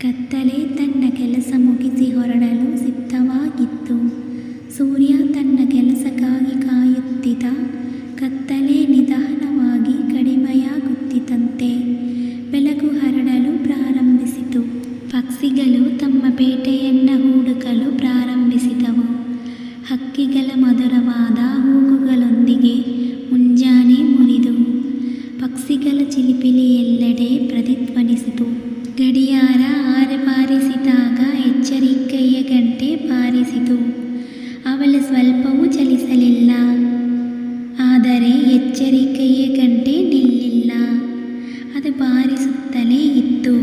ಕತ್ತಲೆ ತನ್ನ ಕೆಲಸ ಮುಗಿಸಿ ಹೊರಡಲು ಸಿದ್ಧವಾಗಿತ್ತು. ಸೂರ್ಯ ತನ್ನ ಕೆಲಸಕ್ಕಾಗಿ ಕಾಯುತ್ತಿದ್ದ. ಕತ್ತಲೆ ನಿಧಾನವಾಗಿ ಕಡಿಮೆಯಾಗುತ್ತಿದ್ದಂತೆ ಬೆಳಕು ಹರಡಲು ಪ್ರಾರಂಭಿಸಿತು. ಪಕ್ಷಿಗಳು ತಮ್ಮ ಬೇಟೆಯನ್ನು ಹುಡುಕಲು ಪ್ರಾರಂಭಿಸಿದವು. ಹಕ್ಕಿಗಳ ಮಧುರವಾದ ಹೂಗುಗಳೊಂದಿಗೆ ಮುಂಜಾನೆ ಅವಳು ಸ್ವಲ್ಪವೂ ಚಲಿಸಲಿಲ್ಲ. ಆದರೆ ಎಚ್ಚರಿಕೆಯೇ ಗಂಟೆ ನಿಲ್ಲಿಲ್ಲ. ಅದು ಬಾರಿಸುತ್ತಲೇ ಇತ್ತು.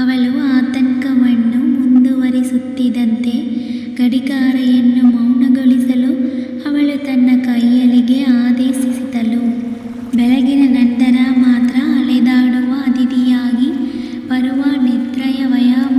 ಅವಳು ಆತಂಕವನ್ನು ಮುಂದುವರಿಸುತ್ತಿದ್ದಂತೆ ಗಡಿಗಾರೆಯನ್ನು ಮೌನಗೊಳಿಸಲು ಅವಳು ತನ್ನ ಕೈಯಳಿಗೆ ಆದೇಶಿಸಿದಳು. ಬೆಳಗಿನ ನಂತರ ಮಾತ್ರ ಅಲೆದಾಡುವ ಅತಿಥಿಯಾಗಿ ಬರುವ ನಿದ್ರೆಯ ವ್ಯಾಮೋಹವು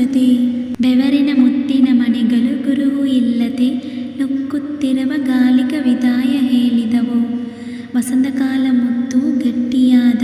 ನಡುಗುತ್ತದೆ. ಬೆವರಿನ ಮುತ್ತಿನ ಮಣಿಗಳು ಕುರುಹು ಇಲ್ಲದೆ ನುಕ್ಕುತ್ತಿರುವ ಗಾಳಿಗೆ ವಿದಾಯ ಹೇಳಿದವು. ವಸಂತಕಾಲ ಮುತ್ತು ಗಟ್ಟಿಯಾದ